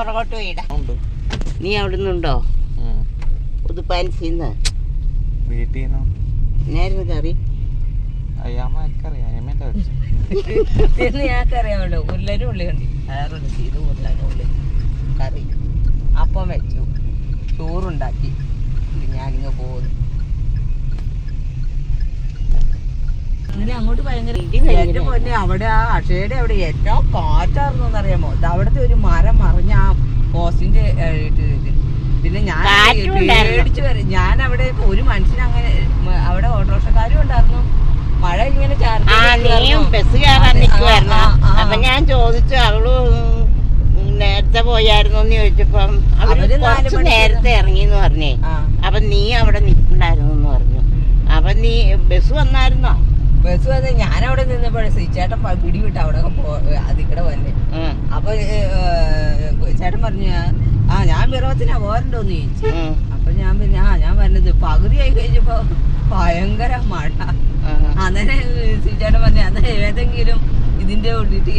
പുറകോട്ട് പോയിടാ നീ അവിടുന്നുണ്ടോ. പുതുപ്പാൻസിന്ന് വീട്ടിൽ നിന്നോ കറി? ഞങ്ങൾക്കറിയാമല്ലോ. ഉള്ളനും ഉള്ളിയുണ്ട് ഉള്ളനും ഉള്ളി. കറി. അപ്പം വെച്ചു. ചോറുണ്ടാക്കി. ഞാനിങ്ങ് പോകുന്നു. അങ്ങോട്ട് ഭയങ്കര പൊന്നെ അവിടെ ആ അക്ഷയുടെ അവിടെ ഏറ്റവും കാറ്റായിരുന്നു എന്നറിയാമോ അവിടുത്തെ ഒരു മരം മറിഞ്ഞ ആ പോസ്റ്റിന്റെ പിന്നെ ഞാൻ പേടിച്ചു വരും. ഞാൻ അവിടെ ഒരു മനുഷ്യന് അങ്ങനെ അവിടെ ഓട്ടോറിക്ഷക്കാരും ഉണ്ടായിരുന്നു. മഴ ഇങ്ങനെ ബസ് കയറാൻ ആ. അപ്പൊ ഞാൻ ചോദിച്ചു അവൾ നേരത്തെ പോയായിരുന്നു എന്ന് ചോദിച്ചപ്പം അവർ കുറച്ച് നേരത്തെ നേരത്തെ ഇറങ്ങിന്ന് പറഞ്ഞേ. അപ്പൊ നീ അവിടെ നിൽക്കണ്ടായിരുന്നു എന്ന് പറഞ്ഞു അപ്പൊ നീ ബസ് വന്നായിരുന്നോ? ബസ് വന്ന് ഞാൻ അവിടെ നിന്നപ്പോഴേ ചേട്ടൻ പിടിവിട്ട് അവിടെ പോ അതിക്കടെ വന്നെ. അപ്പൊ ചേട്ടൻ പറഞ്ഞു ആ ഞാൻ വിറവത്തിനാ പോരണ്ടോന്ന് ചോദിച്ചു. അപ്പൊ ഞാൻ പിന്നെ ആ ഞാൻ പറഞ്ഞത് പകുതിയായി കഴിഞ്ഞപ്പോ ഭയങ്കര മഴ. അങ്ങനെ സി ചേട്ടൻ പറഞ്ഞു അന്ന് ഏതെങ്കിലും ഇതിന്റെ ഉള്ളിട്ട്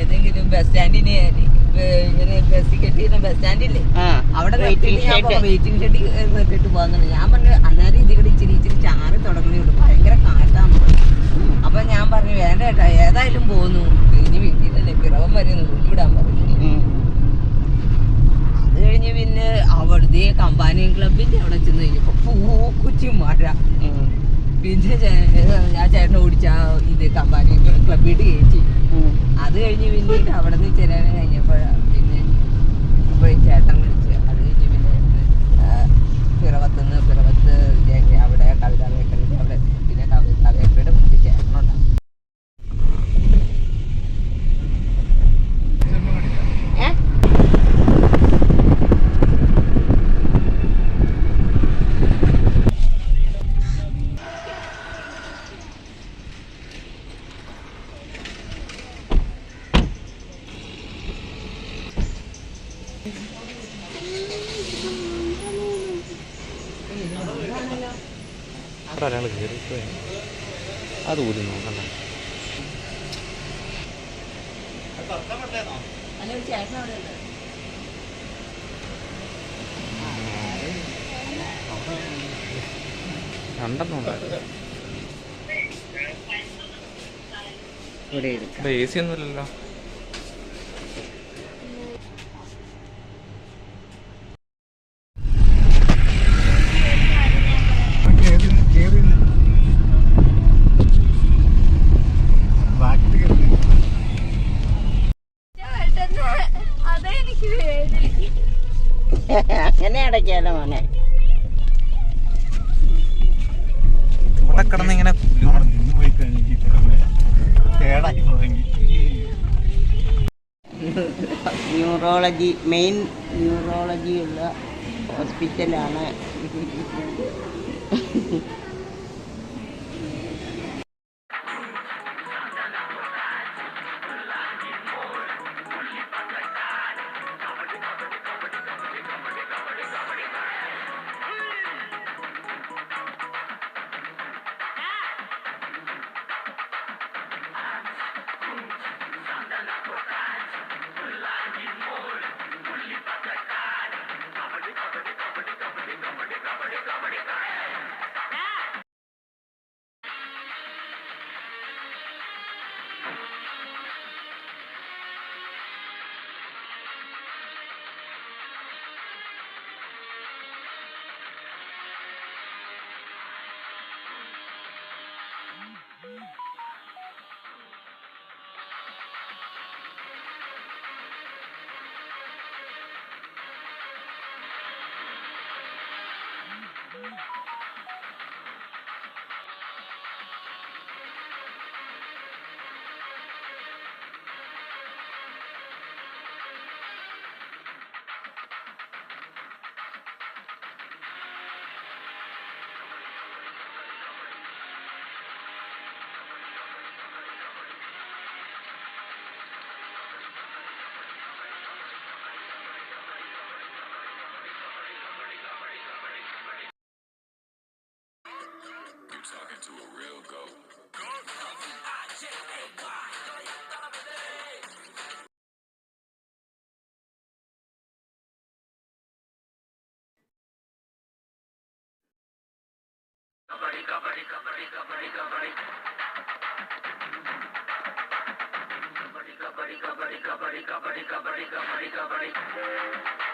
ഏതെങ്കിലും ബസ് സ്റ്റാൻഡിന് ഇങ്ങനെ ബസ് കെട്ടിയിരുന്ന ബസ് സ്റ്റാൻഡില്ലേ? അവിടെ വെയിറ്റിംഗ് ഷെഡിൽ നിർത്തിട്ട് പോകുന്നുണ്ട് ഞാൻ പറഞ്ഞു അന്നേരം ഇതിവിടെ ഇച്ചിരി ഇച്ചിരി ചാറി തുടങ്ങണേയുള്ളൂ ഭയങ്കര കാറ്റാണ് അപ്പൊ ഞാൻ പറഞ്ഞു വേണ്ട ഏട്ടാ ഏതായാലും പോന്നു. ഇനി വീട്ടിലല്ലേ പിറവം വരെ നൂറ്റി വിടാൻ പറഞ്ഞു. അത് കഴിഞ്ഞ് പിന്നെ അവിടുത്തെ കമ്പാനിയൻ ക്ലബിന്റെ അവിടെ ചെന്ന് കഴിഞ്ഞപ്പോ പൂക്കുച്ചി മഴ. പിന്നെ ഞാൻ ചേട്ടനെ ഓടിച്ച ഇത് കമ്പാനി ക്ലബിട്ട് കയറ്റി. അത് കഴിഞ്ഞ് പിന്നെ അവിടെ നിന്ന് ചെല്ലാൻ കഴിഞ്ഞപ്പോഴാ പിന്നെ ഇപ്പോഴും ചേട്ടൻ വിളിച്ച് അത് കഴിഞ്ഞ് പിന്നെ പിറവത്തുനിന്ന് അവിടെ ഒരാൾ കയറി അത് ഊരി നോക്കണ്ട. രണ്ടെണ്ണം ഉണ്ടായിരുന്നു. ഇവിടെ എ സി ഒന്നുമില്ലല്ലോ. കിടന്ന് ഇങ്ങനെ ന്യൂറോളജി മെയിൻ ന്യൂറോളജി ഉള്ള Mm-hmm. ഹോസ്പിറ്റലാണ് ആ